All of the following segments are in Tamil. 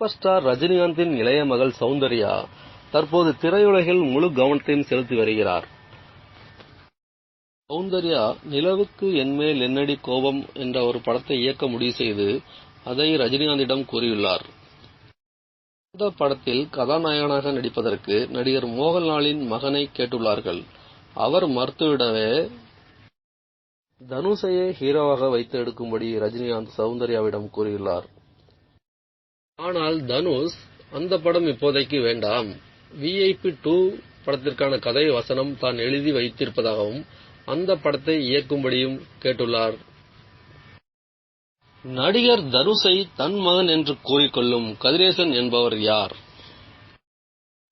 சூப்பர் ஸ்டார் ரஜினிகாந்தின் இளைய மகள் சௌந்தர்யா தற்போது திரையுலகில் முழு கவனத்தையும் செலுத்தி வருகிறார். சௌந்தர்யா நிலவுக்கு என்மேல் என்னடி கோபம் என்ற ஒரு படத்தை இயக்க முடிவு செய்து அதை ரஜினிகாந்திடம் கூறியுள்ளார். அந்த படத்தில் கதாநாயகனாக நடிப்பதற்கு நடிகர் மோகன்லாலின் மகனை கேட்டுள்ளார்கள். அவர் மறுத்துவிடவே தனுஷையே ஹீரோவாக வைத்து எடுக்கும்படி ரஜினிகாந்த் சௌந்தர்யாவிடம் கூறியுள்ளார். ஆனால் தனுஷ் அந்த படம் இப்போதைக்கு வேண்டாம் விஐபி டூ படத்திற்கான கதை வசனம் தான் எழுதி வைத்திருப்பதாகவும் அந்த படத்தை இயக்கும்படியும் கேட்டுள்ளார். நடிகர் தனுஷை தன் மகன் என்று கூறிக்கொள்ளும் கதிரேசன் என்பவர் யார்?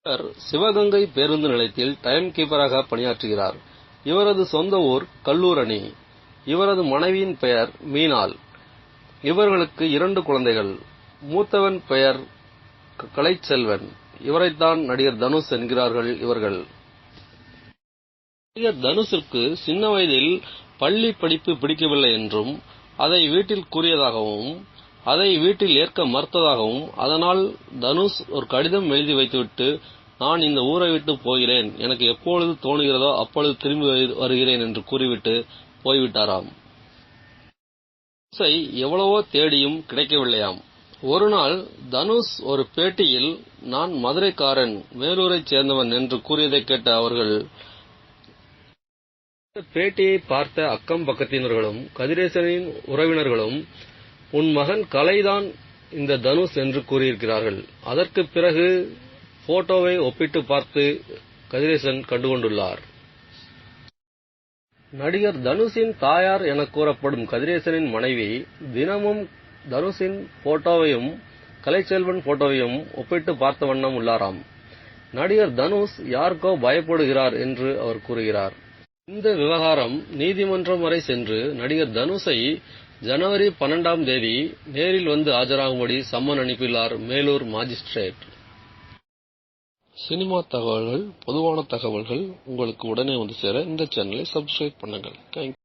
இவர் சிவகங்கை பேருந்து நிலையத்தில் டைம் கீப்பராக பணியாற்றுகிறார். இவரது சொந்த ஊர் கல்லூரணி. இவரது மனைவியின் பெயர் மீனாள். இவர்களுக்கு இரண்டு குழந்தைகள். மூத்தவன் பெயர் கலைச்செல்வன். இவரைத்தான் நடிகர் தனுஷ் என்கிறார்கள் இவர்கள். நடிகர் தனுஷிற்கு சின்ன வயதில் பள்ளி படிப்பு பிடிக்கவில்லை என்றும் அதை வீட்டில் கூறியதாகவும் அதை வீட்டில் ஏற்க மறுத்ததாகவும் அதனால் தனுஷ் ஒரு கடிதம் எழுதி வைத்துவிட்டு நான் இந்த ஊரை விட்டு போகிறேன் எனக்கு எப்பொழுது தோணுகிறதோ அப்பொழுது திரும்பி வருகிறேன் என்று கூறிவிட்டு போய்விட்டாராம். தனுஷை எவ்வளவோ தேடியும் கிடைக்கவில்லையாம். ஒரு நாள் தனுஷ் ஒரு பேட்டியில் நான் மதுரைக்காரன் வேலூரைச் சேர்ந்தவன் என்று கூறியதைக் கேட்ட அவர்கள் பேட்டியை பார்த்த அக்கம் பக்கத்தினர்களும் கதிரேசனின் உறவினர்களும் உன் மகன் கலைதான் இந்த தனுஷ் என்று கூறியிருக்கிறார்கள். அதற்குப் பிறகு போட்டோவை ஒப்பிட்டு பார்த்து கதிரேசன் கண்டுகொண்டுள்ளார். நடிகர் தனுஷின் தாயார் எனக் கூறப்படும் கதிரேசனின் மனைவி தினமும் தனுஷின் போட்டோவையும் கலைச்செல்வன் போட்டோவையும் ஒப்பிட்டு பார்த்த வண்ணம் உள்ளாராம். நடிகர் தனுஷ் யாருக்கோ பயப்படுகிறார் என்று அவர் கூறுகிறார். இந்த விவகாரம் நீதிமன்றம் வரை சென்று நடிகர் தனுஷை ஜனவரி பன்னெண்டாம் தேதி நேரில் வந்து ஆஜராகும்படி சம்மன் அனுப்பியுள்ளார் மேலூர் மாஜிஸ்ட்ரேட் சினிமா தகவல்கள் பொதுவான தகவல்கள் உங்களுக்கு உடனே வந்து சேர இந்த சேனலை சப்ஸ்கிரைப் பண்ணுங்கள். தேங்க்யூ.